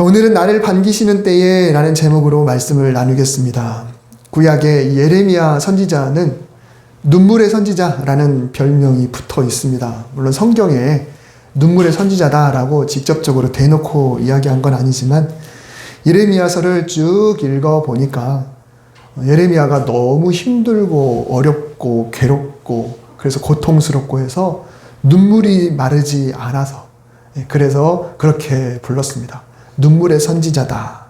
오늘은 나를 반기시는 때에 라는 제목으로 말씀을 나누겠습니다. 구약의 예레미야 선지자는 눈물의 선지자라는 별명이 붙어 있습니다. 물론 성경에 눈물의 선지자다라고 직접적으로 대놓고 이야기한 건 아니지만 예레미야서를 쭉 읽어 보니까 예레미야가 너무 힘들고 어렵고 괴롭고 그래서 고통스럽고 해서 눈물이 마르지 않아서 예, 그래서 그렇게 불렀습니다. 눈물의 선지자다.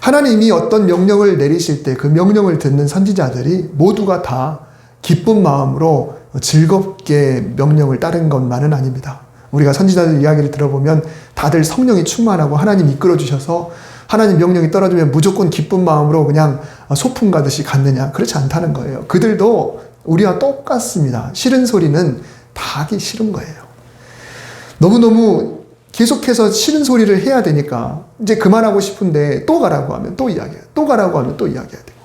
하나님이 어떤 명령을 내리실 때 그 명령을 듣는 선지자들이 모두가 다 기쁜 마음으로 즐겁게 명령을 따른 것만은 아닙니다. 우리가 선지자들 이야기를 들어보면 다들 성령이 충만하고 하나님 이끌어 주셔서 하나님 명령이 떨어지면 무조건 기쁜 마음으로 그냥 소풍 가듯이 갔느냐? 그렇지 않다는 거예요. 그들도 우리와 똑같습니다. 싫은 소리는 다 하기 싫은 거예요. 너무너무 계속해서 싫은 소리를 해야 되니까 이제 그만하고 싶은데 또 가라고 하면 또 이야기해. 또 가라고 하면 또 이야기해야 되고.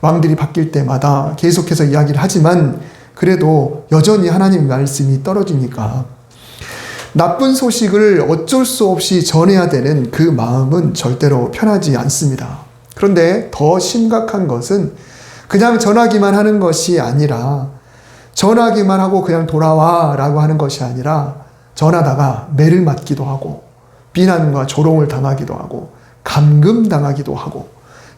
왕들이 바뀔 때마다 계속해서 이야기를 하지만 그래도 여전히 하나님 말씀이 떨어지니까 나쁜 소식을 어쩔 수 없이 전해야 되는 그 마음은 절대로 편하지 않습니다. 그런데 더 심각한 것은 그냥 전하기만 하는 것이 아니라 전하기만 하고 그냥 돌아와 라고 하는 것이 아니라 전하다가 매를 맞기도 하고 비난과 조롱을 당하기도 하고 감금 당하기도 하고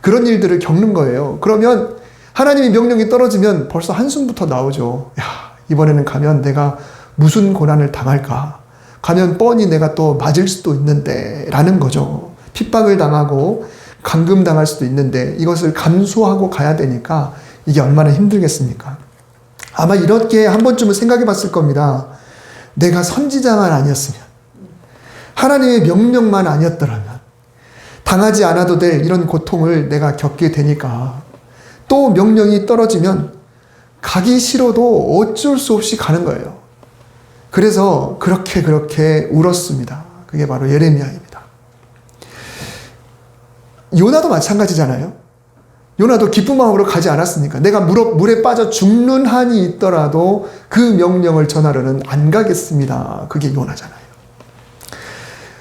그런 일들을 겪는 거예요. 그러면 하나님의 명령이 떨어지면 벌써 한숨부터 나오죠. 야, 이번에는 가면 내가 무슨 고난을 당할까? 가면 뻔히 내가 또 맞을 수도 있는데 라는 거죠. 핍박을 당하고 감금 당할 수도 있는데 이것을 감수하고 가야 되니까 이게 얼마나 힘들겠습니까? 아마 이렇게 한 번쯤은 생각해 봤을 겁니다. 내가 선지자만 아니었으면, 하나님의 명령만 아니었더라면, 당하지 않아도 될 이런 고통을 내가 겪게 되니까, 또 명령이 떨어지면, 가기 싫어도 어쩔 수 없이 가는 거예요. 그래서 그렇게 그렇게 울었습니다. 그게 바로 예레미야입니다. 요나도 마찬가지잖아요. 요나도 기쁜 마음으로 가지 않았습니까? 내가 물에 빠져 죽는 한이 있더라도 그 명령을 전하려는 안 가겠습니다. 그게 요나잖아요.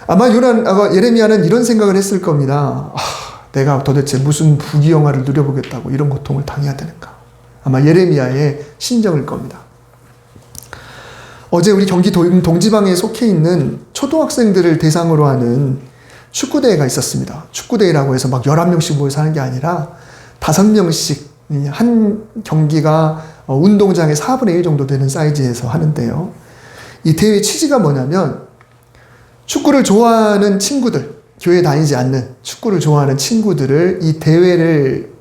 아마 요나, 아, 예레미야는 이런 생각을 했을 겁니다. 아, 내가 도대체 무슨 부귀영화를 누려보겠다고 이런 고통을 당해야 되는가. 아마 예레미야의 심정일 겁니다. 어제 우리 경기 동지방에 속해 있는 초등학생들을 대상으로 하는 축구대회가 있었습니다. 축구대회라고 해서 막 11명씩 모여서 하는 게 아니라 다섯 명씩 한 경기가 어, 운동장의 4분의 1 정도 되는 사이즈에서 하는데요. 이 대회 취지가 뭐냐면 축구를 좋아하는 친구들, 교회 다니지 않는 축구를 좋아하는 친구들을 이 대회를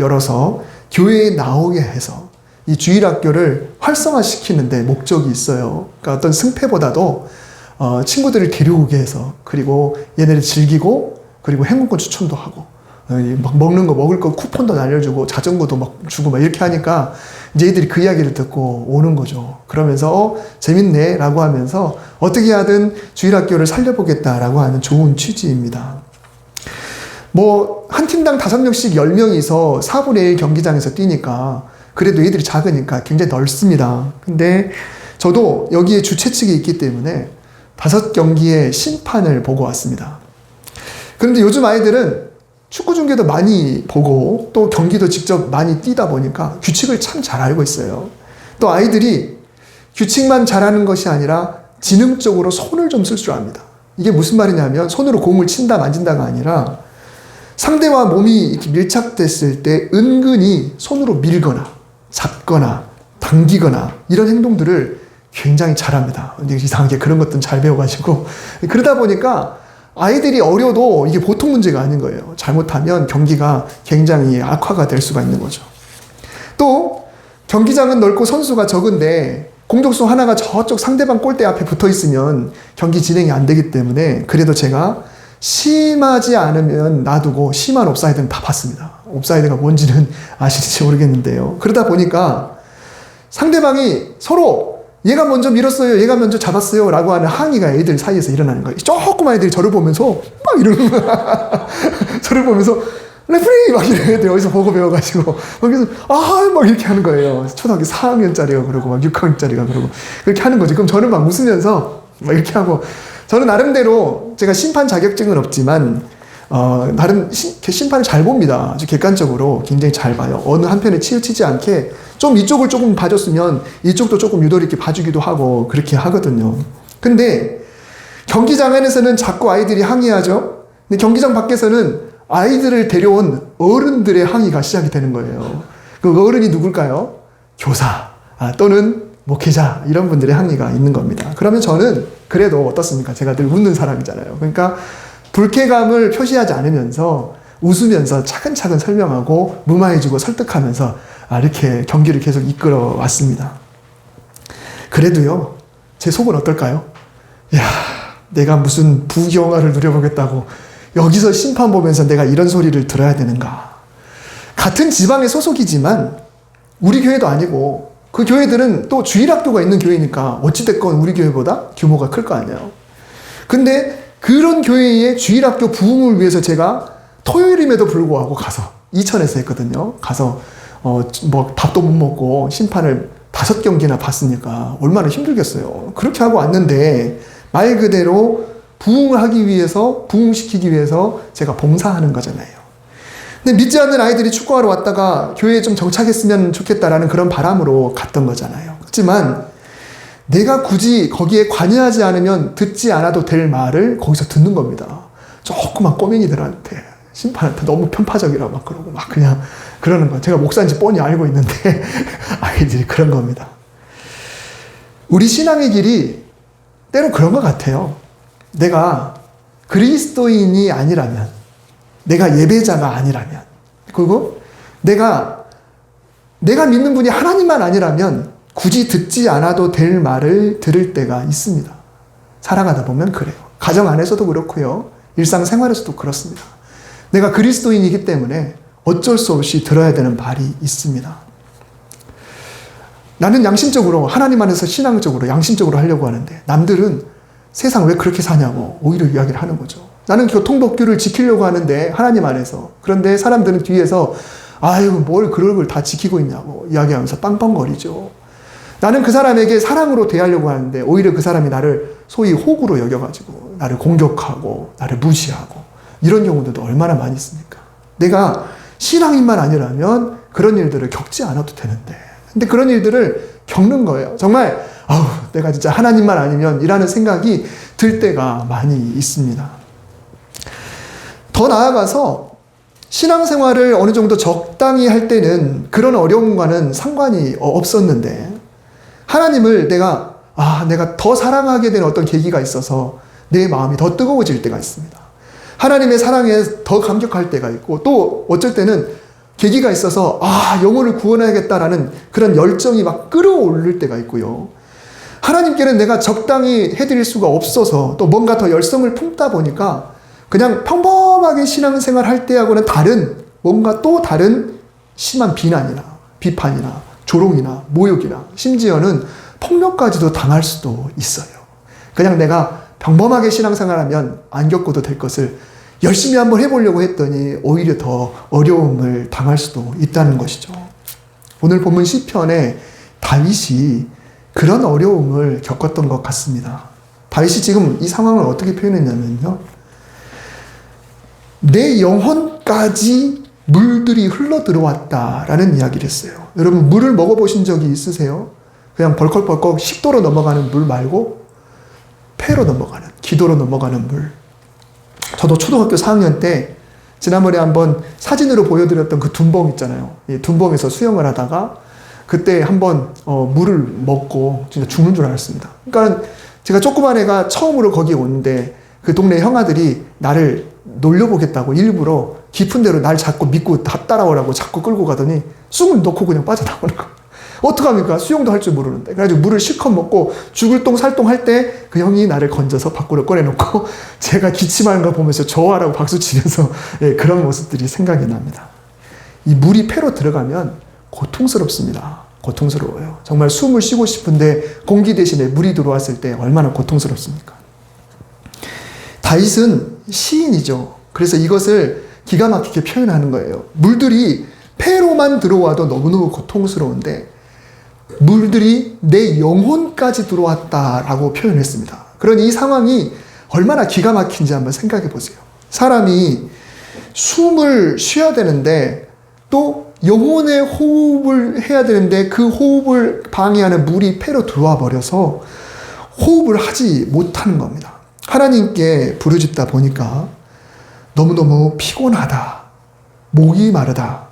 열어서 교회에 나오게 해서 이 주일학교를 활성화시키는데 목적이 있어요. 그러니까 어떤 승패보다도 어, 친구들을 데려오게 해서 그리고 얘네를 즐기고 그리고 행운권 추천도 하고 막 먹는 거 먹을 거 쿠폰도 날려주고 자전거도 막 주고 막 이렇게 하니까 이제 애들이 그 이야기를 듣고 오는 거죠. 그러면서 어, 재밌네라고 하면서 어떻게 하든 주일학교를 살려보겠다라고 하는 좋은 취지입니다. 뭐 한 팀당 다섯 명씩 열 명이서 4분의 1 경기장에서 뛰니까 그래도 애들이 작으니까 굉장히 넓습니다. 근데 저도 여기에 주최 측이 있기 때문에 다섯 경기의 심판을 보고 왔습니다. 그런데 요즘 아이들은 축구 중계도 많이 보고 또 경기도 직접 많이 뛰다 보니까 규칙을 참 잘 알고 있어요. 또 아이들이 규칙만 잘하는 것이 아니라 지능적으로 손을 좀 쓸 줄 압니다. 이게 무슨 말이냐면 손으로 공을 친다 만진다가 아니라 상대와 몸이 이렇게 밀착됐을 때 은근히 손으로 밀거나 잡거나 당기거나 이런 행동들을 굉장히 잘합니다. 이상하게 그런 것들은 잘 배워가지고 그러다 보니까 아이들이 어려도 이게 보통 문제가 아닌 거예요. 잘못하면 경기가 굉장히 악화가 될 수가 있는 거죠. 또 경기장은 넓고 선수가 적은데 공격수 하나가 저쪽 상대방 골대 앞에 붙어 있으면 경기 진행이 안 되기 때문에 그래도 제가 심하지 않으면 놔두고 심한 옵사이드는 다 봤습니다. 옵사이드가 뭔지는 아실지 모르겠는데요. 그러다 보니까 상대방이 서로 얘가 먼저 밀었어요. 얘가 먼저 잡았어요. 라고 하는 항의가 애들 사이에서 일어나는 거예요. 조그만 애들이 저를 보면서 막 이러는 거야. 저를 보면서 레프리! 막 이래야 돼. 어디서 보고 배워가지고. 거기서, 아! 막 이렇게 하는 거예요. 초등학교 4학년짜리가 그러고, 막 6학년짜리가 그러고. 그렇게 하는 거지. 그럼 저는 막 웃으면서, 막 이렇게 하고, 저는 나름대로 제가 심판 자격증은 없지만 어, 나름 시- 심판을 잘 봅니다. 아주 객관적으로 굉장히 잘 봐요. 어느 한편에 치우치지 않게 좀 이쪽을 조금 봐줬으면 이쪽도 조금 유도리 있게 봐주기도 하고 그렇게 하거든요. 근데 경기장 안에서는 자꾸 아이들이 항의하죠. 근데 경기장 밖에서는 아이들을 데려온 어른들의 항의가 시작이 되는 거예요. 그 어른이 누굴까요? 교사 아, 또는 목회자 이런 분들의 항의가 있는 겁니다. 그러면 저는 그래도 어떻습니까? 제가 늘 웃는 사람이잖아요. 그러니까 불쾌감을 표시하지 않으면서 웃으면서 차근차근 설명하고 무마해주고 설득하면서 아, 이렇게 경기를 계속 이끌어 왔습니다. 그래도요, 제 속은 어떨까요? 야, 내가 무슨 부경화를 누려보겠다고 여기서 심판 보면서 내가 이런 소리를 들어야 되는가? 같은 지방의 소속이지만 우리 교회도 아니고 그 교회들은 또 주일학교가 있는 교회니까 어찌됐건 우리 교회보다 규모가 클 거 아니에요. 근데 그런 교회의 주일학교 부흥을 위해서 제가 토요일임에도 불구하고 가서 이천에서 했거든요. 가서 어 뭐 밥도 못 먹고 심판을 다섯 경기나 봤으니까 얼마나 힘들겠어요. 그렇게 하고 왔는데 말 그대로 부흥을 하기 위해서 부흥시키기 위해서 제가 봉사하는 거잖아요. 근데 믿지 않는 아이들이 축구하러 왔다가 교회에 좀 정착했으면 좋겠다라는 그런 바람으로 갔던 거잖아요. 그렇지만 내가 굳이 거기에 관여하지 않으면 듣지 않아도 될 말을 거기서 듣는 겁니다. 조그만 꼬맹이들한테 심판한테 너무 편파적이라고 막 그러고 막 그냥 그러는 거. 제가 목사인지 뻔히 알고 있는데 아이들이 그런 겁니다. 우리 신앙의 길이 때로 그런 것 같아요. 내가 그리스도인이 아니라면, 내가 예배자가 아니라면, 그리고 내가 내가 믿는 분이 하나님만 아니라면 굳이 듣지 않아도 될 말을 들을 때가 있습니다. 살아가다 보면 그래요. 가정 안에서도 그렇고요. 일상생활에서도 그렇습니다. 내가 그리스도인이기 때문에 어쩔 수 없이 들어야 되는 말이 있습니다. 나는 양심적으로 하나님 안에서 신앙적으로 양심적으로 하려고 하는데 남들은 세상 왜 그렇게 사냐고 오히려 이야기를 하는 거죠. 나는 교통법규를 지키려고 하는데 하나님 안에서 그런데 사람들은 뒤에서 아유 뭘 그런 걸다 지키고 있냐고 이야기하면서 빵빵거리죠. 나는 그 사람에게 사랑으로 대하려고 하는데 오히려 그 사람이 나를 소위 호구로 여겨가지고 나를 공격하고 나를 무시하고 이런 경우들도 얼마나 많이 있습니까? 내가 신앙인만 아니라면 그런 일들을 겪지 않아도 되는데 근데 그런 일들을 겪는 거예요. 정말 아우 내가 진짜 하나님만 아니면 이라는 생각이 들 때가 많이 있습니다. 더 나아가서 신앙생활을 어느 정도 적당히 할 때는 그런 어려움과는 상관이 없었는데 하나님을 내가 아 내가 더 사랑하게 된 어떤 계기가 있어서 내 마음이 더 뜨거워질 때가 있습니다. 하나님의 사랑에 더 감격할 때가 있고 또 어쩔 때는 계기가 있어서 아 영혼을 구원해야겠다라는 그런 열정이 막 끌어올릴 때가 있고요. 하나님께는 내가 적당히 해드릴 수가 없어서 또 뭔가 더 열성을 품다 보니까 그냥 평범하게 신앙생활 할 때하고는 다른 뭔가 또 다른 심한 비난이나 비판이나 조롱이나 모욕이나 심지어는 폭력까지도 당할 수도 있어요. 그냥 내가 평범하게 신앙생활하면 안 겪어도 될 것을 열심히 한번 해보려고 했더니 오히려 더 어려움을 당할 수도 있다는 것이죠. 오늘 본문 시편에 다윗이 그런 어려움을 겪었던 것 같습니다. 다윗이 지금 이 상황을 어떻게 표현했냐면요. 내 영혼까지 물들이 흘러 들어왔다라는 이야기를 했어요. 여러분 물을 먹어보신 적이 있으세요? 그냥 벌컥벌컥 식도로 넘어가는 물 말고 폐로 넘어가는 기도로 넘어가는 물. 저도 초등학교 4학년 때 지난번에 한번 사진으로 보여드렸던 그 둔봉 있잖아요. 이 둔봉에서 수영을 하다가 그때 한번 어, 물을 먹고 진짜 죽는 줄 알았습니다. 그러니까 제가 조그만 애가 처음으로 거기에 오는데 그 동네 형아들이 나를 놀려보겠다고 일부러 깊은 데로 날 자꾸 믿고 다 따라오라고 자꾸 끌고 가더니 쑥을 넣고 그냥 빠져나오는 거. 어떡합니까? 수영도 할 줄 모르는데. 그래가지고 물을 실컷 먹고 죽을 똥 살똥 할 때 그 형이 나를 건져서 밖으로 꺼내놓고 제가 기침하는 거 보면서 좋아라고 박수 치면서 예, 그런 모습들이 생각이 납니다. 이 물이 폐로 들어가면 고통스럽습니다. 고통스러워요. 정말 숨을 쉬고 싶은데 공기 대신에 물이 들어왔을 때 얼마나 고통스럽습니까? 다윗은 시인이죠. 그래서 이것을 기가 막히게 표현하는 거예요. 물들이 폐로만 들어와도 너무너무 고통스러운데 물들이 내 영혼까지 들어왔다라고 표현했습니다. 그런 이 상황이 얼마나 기가 막힌지 한번 생각해 보세요. 사람이 숨을 쉬어야 되는데 또 영혼의 호흡을 해야 되는데 그 호흡을 방해하는 물이 폐로 들어와 버려서 호흡을 하지 못하는 겁니다. 하나님께 부르짖다 보니까 너무너무 피곤하다. 목이 마르다.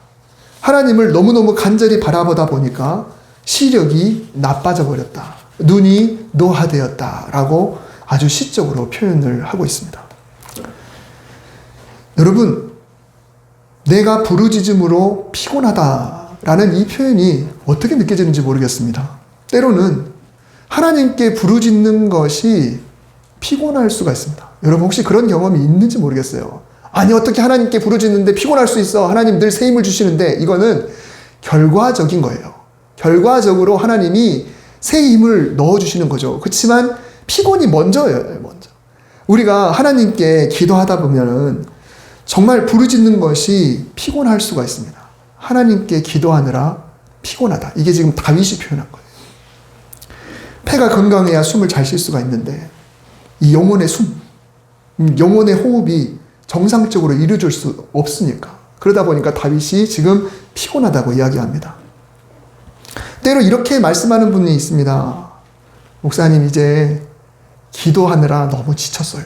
하나님을 너무너무 간절히 바라보다 보니까 시력이 나빠져 버렸다. 눈이 노화되었다. 라고 아주 시적으로 표현을 하고 있습니다. 여러분, 내가 부르짖음으로 피곤하다라는 이 표현이 어떻게 느껴지는지 모르겠습니다. 때로는 하나님께 부르짖는 것이 피곤할 수가 있습니다. 여러분 혹시 그런 경험이 있는지 모르겠어요. 아니 어떻게 하나님께 부르짖는데 피곤할 수 있어? 하나님 늘 새 힘을 주시는데 이거는 결과적인 거예요. 결과적으로 하나님이 새 힘을 넣어 주시는 거죠. 그렇지만 피곤이 먼저예요. 먼저. 우리가 하나님께 기도하다 보면은 정말 부르짖는 것이 피곤할 수가 있습니다. 하나님께 기도하느라 피곤하다. 이게 지금 다윗이 표현한 거예요. 폐가 건강해야 숨을 잘 쉴 수가 있는데 이 영혼의 숨, 음, 영혼의 호흡이 정상적으로 이루어질 수 없으니까 그러다 보니까 다윗이 지금 피곤하다고 이야기합니다. 때로 이렇게 말씀하는 분이 있습니다. 목사님 이제 기도하느라 너무 지쳤어요.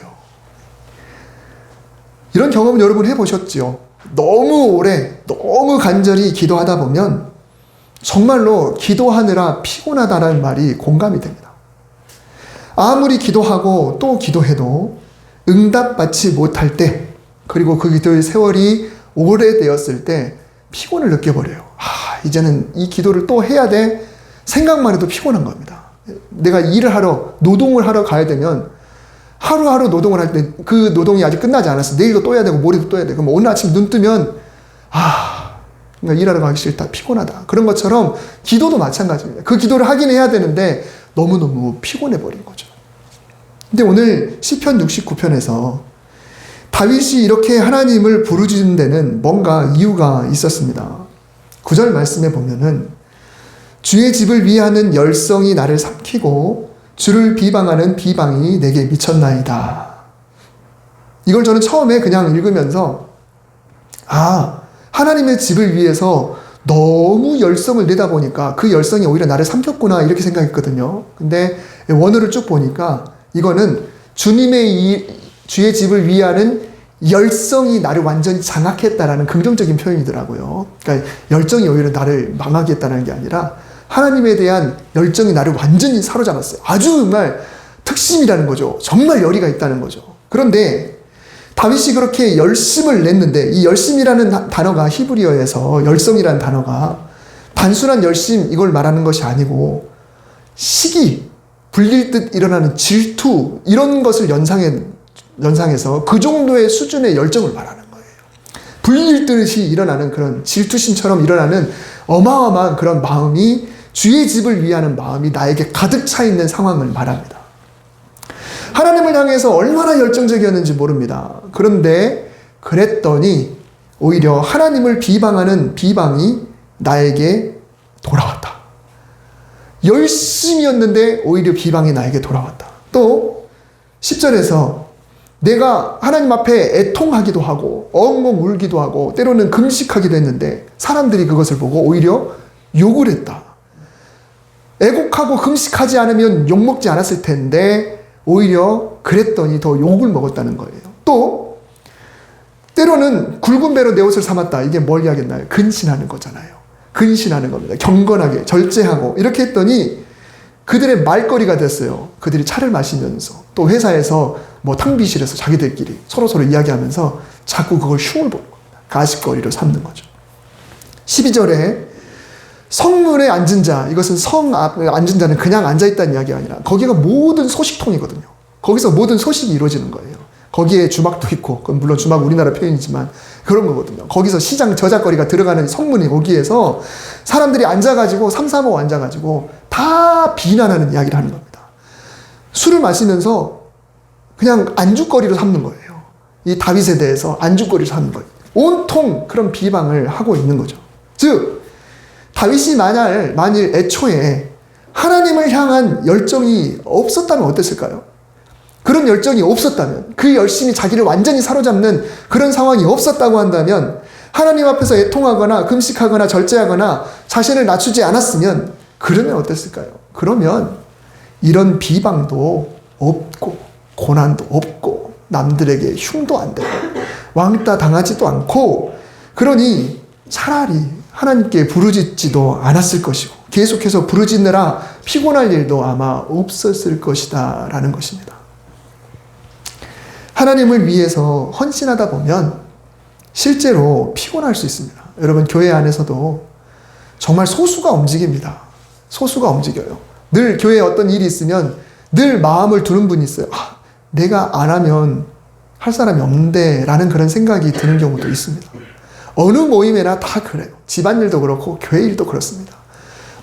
이런 경험은 여러분 해보셨지요? 너무 오래, 너무 간절히 기도하다 보면 정말로 기도하느라 피곤하다는 말이 공감이 됩니다. 아무리 기도하고 또 기도해도 응답받지 못할 때, 그리고 그 기도의 세월이 오래되었을 때 피곤을 느껴버려요. 아, 이제는 이 기도를 또 해야 돼? 생각만 해도 피곤한 겁니다. 내가 일을 하러, 노동을 하러 가야 되면 하루하루 노동을 할 때 그 노동이 아직 끝나지 않았어. 내일도 또 해야 되고 모레도 또 해야 되고 그럼 오늘 아침 눈 뜨면 아 일하러 가기 싫다 피곤하다 그런 것처럼 기도도 마찬가지입니다. 그 기도를 하긴 해야 되는데 너무 너무 피곤해 버린 거죠. 근데 오늘 시편 69편에서 다윗이 이렇게 하나님을 부르짖는 데는 뭔가 이유가 있었습니다. 9절 말씀에 보면은 주의 집을 위하는 열성이 나를 삼키고 주를 비방하는 비방이 내게 미쳤나이다. 이걸 저는 처음에 그냥 읽으면서 아 하나님의 집을 위해서 너무 열성을 내다 보니까 그 열성이 오히려 나를 삼켰구나 이렇게 생각했거든요. 근데 원어를 쭉 보니까 이거는 주님의 이 주의 집을 위하는 열성이 나를 완전히 장악했다라는 긍정적인 표현이더라고요. 그러니까 열정이 오히려 나를 망하게 했다는 게 아니라 하나님에 대한 열정이 나를 완전히 사로잡았어요. 아주 정말 특심이라는 거죠. 정말 열의가 있다는 거죠. 그런데 다윗이 그렇게 열심을 냈는데 이 열심이라는 단어가 히브리어에서 열성이라는 단어가 단순한 열심 이걸 말하는 것이 아니고 시기 불릴 듯 일어나는 질투 이런 것을 연상해 연상해서 그 정도의 수준의 열정을 말하는 거예요. 불릴 듯이 일어나는 그런 질투심처럼 일어나는 어마어마한 그런 마음이 주의 집을 위하는 마음이 나에게 가득 차 있는 상황을 말합니다. 하나님을 향해서 얼마나 열정적이었는지 모릅니다. 그런데 그랬더니 오히려 하나님을 비방하는 비방이 나에게 돌아왔다. 열심이었는데 오히려 비방이 나에게 돌아왔다. 또 10절에서 내가 하나님 앞에 애통하기도 하고 엉엉 울기도 하고 때로는 금식하기도 했는데 사람들이 그것을 보고 오히려 욕을 했다. 애곡하고 금식하지 않으면 욕먹지 않았을 텐데 오히려 그랬더니 더 욕을 먹었다는 거예요. 또 때로는 굵은 배로 내 옷을 삼았다. 이게 뭘 이야기했나요? 근신하는 거잖아요. 근신하는 겁니다. 경건하게 절제하고 이렇게 했더니 그들의 말거리가 됐어요. 그들이 차를 마시면서 또 회사에서 뭐 탕비실에서 자기들끼리 서로서로 이야기하면서 자꾸 그걸 흉을 보는 겁니다. 가십거리로 삼는 거죠. 12절에 성문에 앉은 자, 이것은 성 앞에 앉은 자는 그냥 앉아있다는 이야기가 아니라 거기가 모든 소식통이거든요. 거기서 모든 소식이 이루어지는 거예요. 거기에 주막도 있고, 그건 물론 주막 우리나라 표현이지만 그런 거거든요. 거기서 시장 저작거리가 들어가는 성문이 거기에서 사람들이 앉아가지고, 삼삼오 앉아가지고 다 비난하는 이야기를 하는 겁니다. 술을 마시면서 그냥 안주거리로 삼는 거예요. 이 다윗에 대해서 안주거리로 삼는 거예요. 온통 그런 비방을 하고 있는 거죠. 즉, 다윗이 만약, 만일 애초에 하나님을 향한 열정이 없었다면 어땠을까요? 그런 열정이 없었다면, 그 열심이 자기를 완전히 사로잡는 그런 상황이 없었다고 한다면, 하나님 앞에서 애통하거나 금식하거나 절제하거나 자신을 낮추지 않았으면, 그러면 어땠을까요? 그러면 이런 비방도 없고, 고난도 없고, 남들에게 흉도 안 되고, 왕따 당하지도 않고, 그러니 차라리 하나님께 부르짖지도 않았을 것이고, 계속해서 부르짖느라 피곤할 일도 아마 없었을 것이다. 라는 것입니다. 하나님을 위해서 헌신하다 보면 실제로 피곤할 수 있습니다. 여러분, 교회 안에서도 정말 소수가 움직입니다. 소수가 움직여요. 늘 교회에 어떤 일이 있으면 늘 마음을 두는 분이 있어요. 아, 내가 안 하면 할 사람이 없는데 라는 그런 생각이 드는 경우도 있습니다. 어느 모임에나 다 그래요. 집안일도 그렇고 교회 일도 그렇습니다.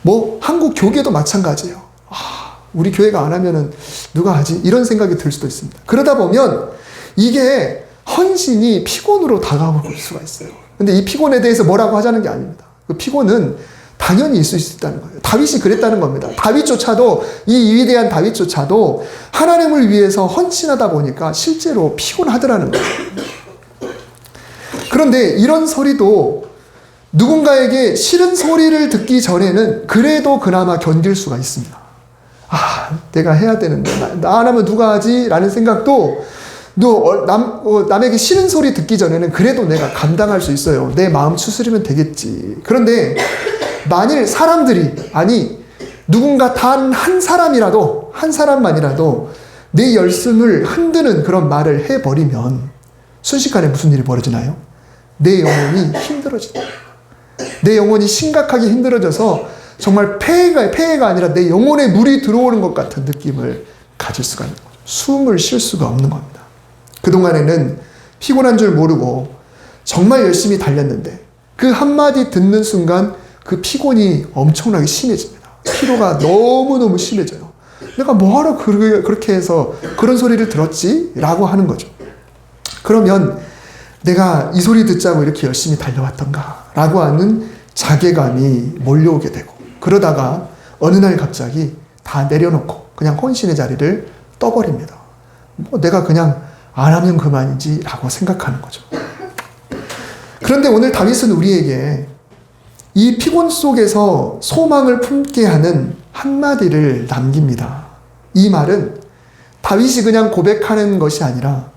뭐 한국 교계도 마찬가지예요. 아, 우리 교회가 안 하면은 누가 하지? 이런 생각이 들 수도 있습니다. 그러다 보면 이게 헌신이 피곤으로 다가올 수가 있어요. 근데 이 피곤에 대해서 뭐라고 하자는 게 아닙니다. 그 피곤은 당연히 있을 수 있다는 거예요. 다윗이 그랬다는 겁니다. 다윗조차도 이 위대한 다윗조차도 하나님을 위해서 헌신하다 보니까 실제로 피곤하더라는 거예요. 그런데 이런 소리도 누군가에게 싫은 소리를 듣기 전에는 그래도 그나마 견딜 수가 있습니다. 아, 내가 해야 되는데 나안 하면 누가 하지? 라는 생각도 너 남, 어, 남에게 싫은 소리 듣기 전에는 그래도 내가 감당할 수 있어요. 내 마음 추스리면 되겠지. 그런데 만일 사람들이, 아니, 누군가 단 한 사람이라도, 한 사람만이라도 내 열심을 흔드는 그런 말을 해버리면 순식간에 무슨 일이 벌어지나요? 내 영혼이 힘들어진다. 내 영혼이 심각하게 힘들어져서 정말 폐해가, 폐해가 아니라 내 영혼에 물이 들어오는 것 같은 느낌을 가질 수가 있는 거예요. 숨을 쉴 수가 없는 겁니다. 그동안에는 피곤한 줄 모르고 정말 열심히 달렸는데 그 한마디 듣는 순간 그 피곤이 엄청나게 심해집니다. 피로가 너무너무 심해져요. 내가 뭐하러 그렇게 해서 그런 소리를 들었지? 라고 하는 거죠. 그러면 내가 이 소리 듣자고 이렇게 열심히 달려왔던가? 라고 하는 자괴감이 몰려오게 되고, 그러다가 어느 날 갑자기 다 내려놓고 그냥 헌신의 자리를 떠버립니다. 뭐 내가 그냥 안 하면 그만이지 라고 생각하는 거죠. 그런데 오늘 다윗은 우리에게 이 피곤 속에서 소망을 품게 하는 한마디를 남깁니다. 이 말은 다윗이 그냥 고백하는 것이 아니라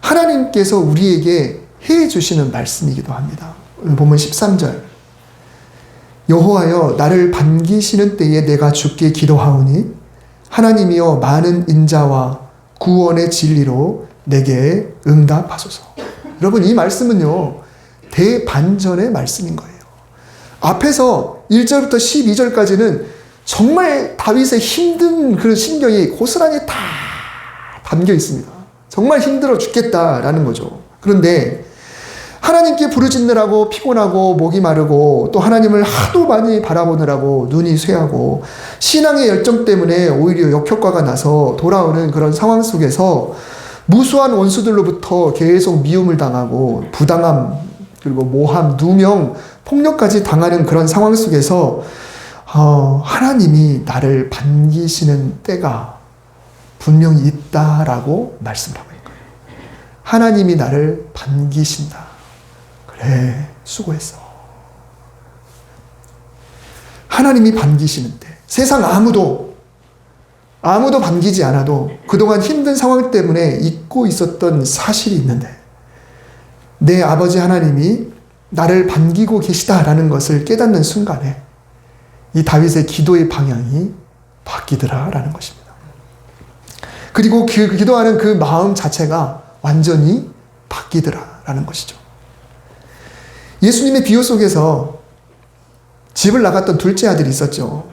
하나님께서 우리에게 해 주시는 말씀이기도 합니다. 보면 13절. 여호와여 나를 반기시는 때에 내가 주께 기도하오니 하나님이여 많은 인자와 구원의 진리로 내게 응답하소서. 여러분 이 말씀은요. 대반전의 말씀인 거예요. 앞에서 1절부터 12절까지는 정말 다윗의 힘든 그 심경이 고스란히 다 담겨 있습니다. 정말 힘들어 죽겠다라는 거죠. 그런데 하나님께 부르짖느라고 피곤하고 목이 마르고 또 하나님을 하도 많이 바라보느라고 눈이 쇠하고 신앙의 열정 때문에 오히려 역효과가 나서 돌아오는 그런 상황 속에서 무수한 원수들로부터 계속 미움을 당하고 부당함 그리고 모함, 누명, 폭력까지 당하는 그런 상황 속에서 어, 하나님이 나를 반기시는 때가 분명히 있다라고 말씀을 하고 있는 거예요. 하나님이 나를 반기신다. 그래, 수고했어. 하나님이 반기시는데 세상 아무도 아무도 반기지 않아도 그동안 힘든 상황 때문에 잊고 있었던 사실이 있는데 내 아버지 하나님이 나를 반기고 계시다라는 것을 깨닫는 순간에 이 다윗의 기도의 방향이 바뀌더라라는 것입니다. 그리고 그 기도하는 그 마음 자체가 완전히 바뀌더라라는 것이죠. 예수님의 비유 속에서 집을 나갔던 둘째 아들이 있었죠.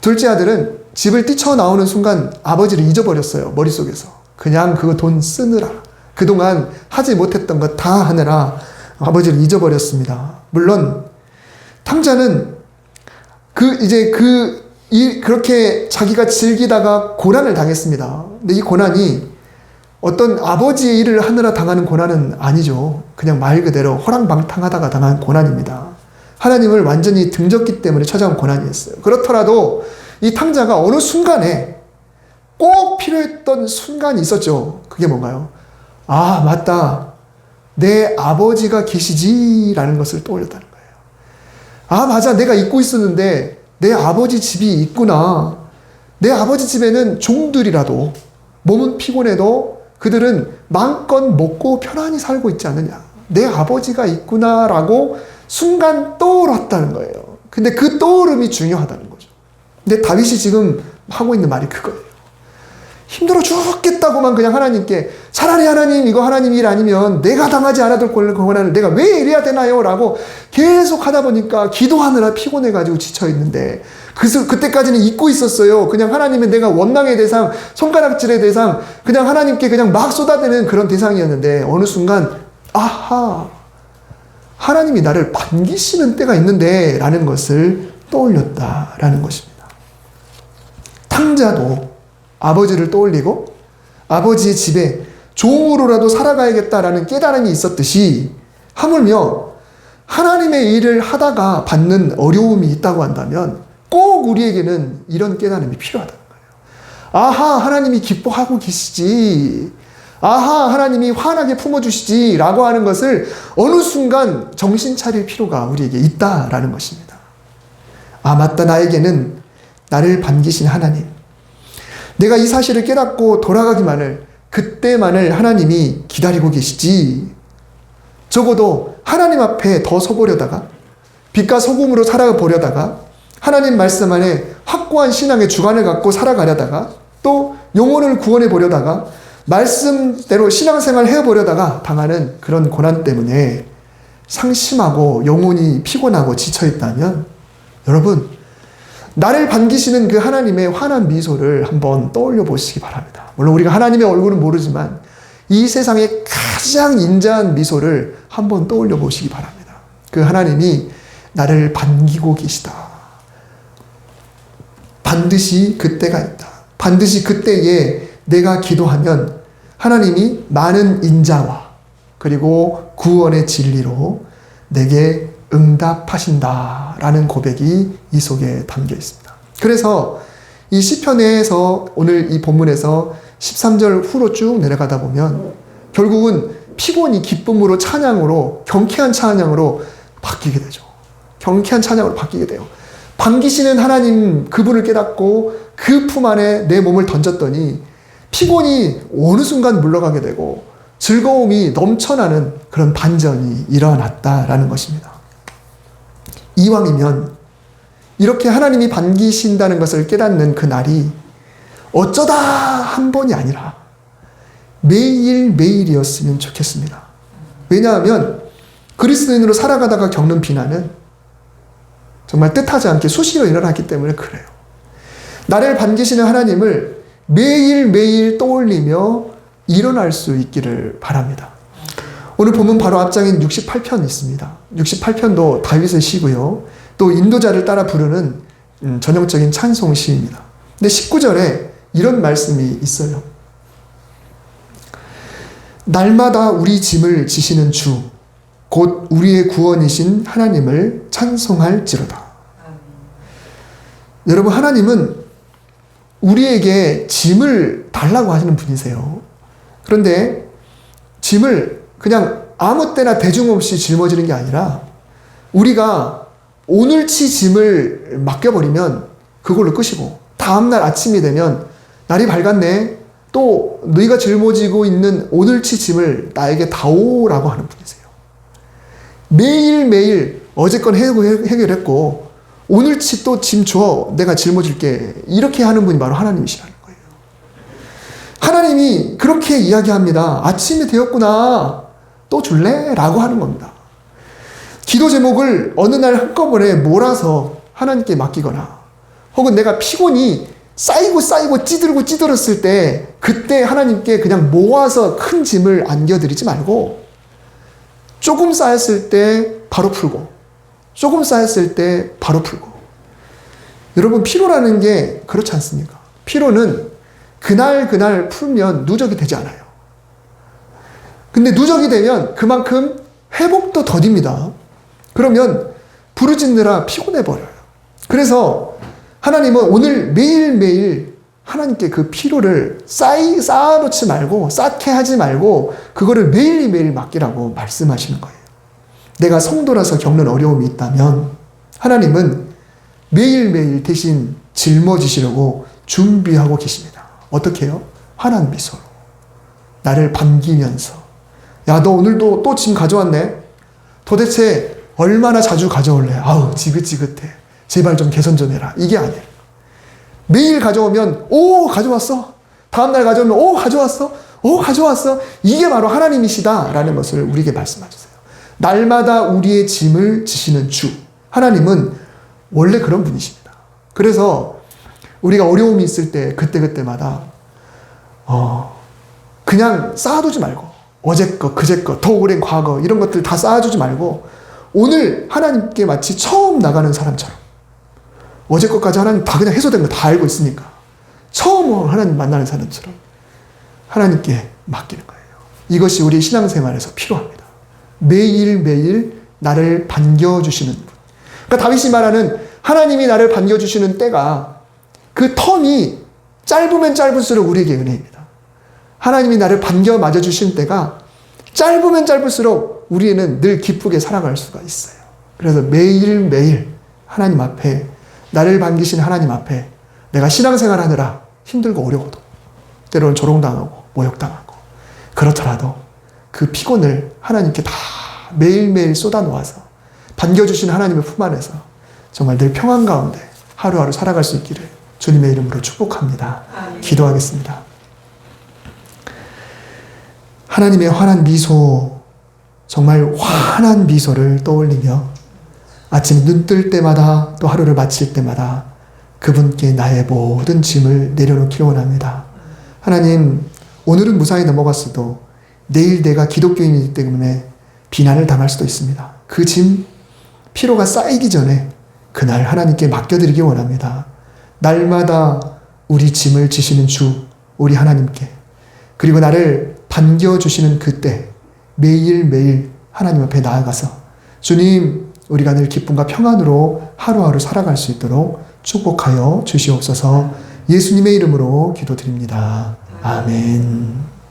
둘째 아들은 집을 뛰쳐나오는 순간 아버지를 잊어버렸어요. 머릿속에서. 그냥 그 돈 쓰느라. 그동안 하지 못했던 것 다 하느라 아버지를 잊어버렸습니다. 물론, 탕자는 그, 이제 그, 이, 그렇게 자기가 즐기다가 고난을 당했습니다. 근데 이 고난이 어떤 아버지의 일을 하느라 당하는 고난은 아니죠. 그냥 말 그대로 호랑방탕하다가 당한 고난입니다. 하나님을 완전히 등졌기 때문에 찾아온 고난이었어요. 그렇더라도 이 탕자가 어느 순간에 꼭 필요했던 순간이 있었죠. 그게 뭔가요? 아, 맞다. 내 아버지가 계시지라는 것을 떠올렸다는 거예요. 아, 맞아. 내가 잊고 있었는데 내 아버지 집이 있구나. 내 아버지 집에는 종들이라도 몸은 피곤해도 그들은 마음껏 먹고 편안히 살고 있지 않느냐. 내 아버지가 있구나라고 순간 떠올랐다는 거예요. 근데 그 떠오름이 중요하다는 거죠. 근데 다윗이 지금 하고 있는 말이 그거예요. 힘들어 죽겠다고만 그냥 하나님께 차라리 하나님 이거 하나님 일 아니면 내가 당하지 않아도 걸 권한을 내가 왜 이래야 되나요? 라고 계속 하다 보니까 기도하느라 피곤해가지고 지쳐있는데 그, 그때까지는 잊고 있었어요. 그냥 하나님은 내가 원망의 대상, 손가락질의 대상, 그냥 하나님께 그냥 막 쏟아대는 그런 대상이었는데 어느 순간 아하 하나님이 나를 반기시는 때가 있는데 라는 것을 떠올렸다라는 것입니다. 탕자도 아버지를 떠올리고 아버지의 집에 종으로라도 살아가야겠다라는 깨달음이 있었듯이 하물며 하나님의 일을 하다가 받는 어려움이 있다고 한다면 꼭 우리에게는 이런 깨달음이 필요하다는 거예요. 아하, 하나님이 기뻐하고 계시지. 아하, 하나님이 환하게 품어주시지. 라고 하는 것을 어느 순간 정신 차릴 필요가 우리에게 있다라는 것입니다. 아, 맞다. 나에게는 나를 반기신 하나님. 내가 이 사실을 깨닫고 돌아가기만을 그때만을 하나님이 기다리고 계시지. 적어도 하나님 앞에 더 서보려다가 빛과 소금으로 살아보려다가 하나님 말씀 안에 확고한 신앙의 주관을 갖고 살아가려다가 또 영혼을 구원해 보려다가 말씀대로 신앙생활 해 보려다가 당하는 그런 고난 때문에 상심하고 영혼이 피곤하고 지쳐 있다면 여러분 나를 반기시는 그 하나님의 환한 미소를 한번 떠올려 보시기 바랍니다. 물론 우리가 하나님의 얼굴은 모르지만 이 세상의 가장 인자한 미소를 한번 떠올려 보시기 바랍니다. 그 하나님이 나를 반기고 계시다. 반드시 그때가 있다. 반드시 그때에 내가 기도하면 하나님이 많은 인자와 그리고 구원의 진리로 내게 응답하신다라는 고백이 이 속에 담겨 있습니다. 그래서 이 시편에서 오늘 이 본문에서 13절 후로 쭉 내려가다 보면 결국은 피곤이 기쁨으로 찬양으로 경쾌한 찬양으로 바뀌게 되죠. 경쾌한 찬양으로 바뀌게 돼요. 반기시는 하나님 그분을 깨닫고 그 품 안에 내 몸을 던졌더니 피곤이 어느 순간 물러가게 되고 즐거움이 넘쳐나는 그런 반전이 일어났다라는 것입니다. 이왕이면 이렇게 하나님이 반기신다는 것을 깨닫는 그 날이 어쩌다 한 번이 아니라 매일매일이었으면 좋겠습니다. 왜냐하면 그리스도인으로 살아가다가 겪는 비난은 정말 뜻하지 않게 수시로 일어났기 때문에 그래요. 나를 반기시는 하나님을 매일매일 떠올리며 일어날 수 있기를 바랍니다. 오늘 보면 바로 앞장인 68편 있습니다. 68편도 다윗의 시고요. 또 인도자를 따라 부르는 음, 전형적인 찬송 시입니다. 근데 19절에 이런 말씀이 있어요. 날마다 우리 짐을 지시는 주, 곧 우리의 구원이신 하나님을 찬송할지로다. 여러분, 하나님은 우리에게 짐을 달라고 하시는 분이세요. 그런데 짐을 그냥 아무 때나 대중 없이 짊어지는 게 아니라 우리가 오늘치 짐을 맡겨버리면 그걸로 끝이고 다음날 아침이 되면 날이 밝았네. 또 너희가 짊어지고 있는 오늘치 짐을 나에게 다오라고 하는 분이세요. 매일매일 어제건 해결했고 오늘치 또 짐 줘. 내가 짊어질게. 이렇게 하는 분이 바로 하나님이시라는 거예요. 하나님이 그렇게 이야기합니다. 아침이 되었구나. 또 줄래? 라고 하는 겁니다. 기도 제목을 어느 날 한꺼번에 몰아서 하나님께 맡기거나 혹은 내가 피곤이 쌓이고 쌓이고 찌들고 찌들었을 때 그때 하나님께 그냥 모아서 큰 짐을 안겨드리지 말고 조금 쌓였을 때 바로 풀고 조금 쌓였을 때 바로 풀고 여러분 피로라는 게 그렇지 않습니까? 피로는 그날 그날 풀면 누적이 되지 않아요. 근데 누적이 되면 그만큼 회복도 더딥니다. 그러면 부르짖느라 피곤해 버려요. 그래서 하나님은 오늘 매일매일 하나님께 그 피로를 쌓이, 쌓아놓지 말고, 쌓게 하지 말고, 그거를 매일매일 맡기라고 말씀하시는 거예요. 내가 성도라서 겪는 어려움이 있다면, 하나님은 매일매일 대신 짊어지시려고 준비하고 계십니다. 어떻게 해요? 환한 미소로. 나를 반기면서. 야, 너 오늘도 또 짐 가져왔네? 도대체 얼마나 자주 가져올래? 아우, 지긋지긋해. 제발 좀 개선 좀 해라. 이게 아니에요. 매일 가져오면, 오, 가져왔어. 다음날 가져오면, 오, 가져왔어. 오, 가져왔어. 이게 바로 하나님이시다 라는 것을 우리에게 말씀하셨어요. 날마다 우리의 짐을 지시는 주. 하나님은 원래 그런 분이십니다. 그래서 우리가 어려움이 있을 때, 그때그때마다, 어, 그냥 쌓아두지 말고, 어제 거, 그제 거, 더 오랜 과거, 이런 것들 다 쌓아주지 말고, 오늘 하나님께 마치 처음 나가는 사람처럼, 어제 것까지 하나님 다 그냥 해소된 거 다 알고 있으니까, 처음 하나님 만나는 사람처럼 하나님께 맡기는 거예요. 이것이 우리 신앙생활에서 필요합니다. 매일매일 나를 반겨주시는 분. 그러니까 다윗이 말하는 하나님이 나를 반겨주시는 때가 그 텀이 짧으면 짧을수록 우리에게 은혜입니다. 하나님이 나를 반겨 맞아주시는 때가 짧으면 짧을수록 우리는 늘 기쁘게 살아갈 수가 있어요. 그래서 매일매일 하나님 앞에 나를 반기신 하나님 앞에 내가 신앙생활 하느라 힘들고 어려워도 때로는 조롱당하고 모욕당하고 그렇더라도 그 피곤을 하나님께 다 매일매일 쏟아놓아서 반겨주신 하나님의 품 안에서 정말 늘 평안 가운데 하루하루 살아갈 수 있기를 주님의 이름으로 축복합니다. 기도하겠습니다. 하나님의 환한 미소, 정말 환한 미소를 떠올리며 아침 눈뜰 때마다 또 하루를 마칠 때마다 그분께 나의 모든 짐을 내려놓기를 원합니다. 하나님, 오늘은 무사히 넘어갔어도 내일 내가 기독교인이기 때문에 비난을 당할 수도 있습니다. 그 짐, 피로가 쌓이기 전에 그날 하나님께 맡겨드리기 원합니다. 날마다 우리 짐을 지시는 주, 우리 하나님께, 그리고 나를 반겨주시는 그때 매일매일 하나님 앞에 나아가서 주님, 우리가 늘 기쁨과 평안으로 하루하루 살아갈 수 있도록 축복하여 주시옵소서 예수님의 이름으로 기도드립니다. 아멘.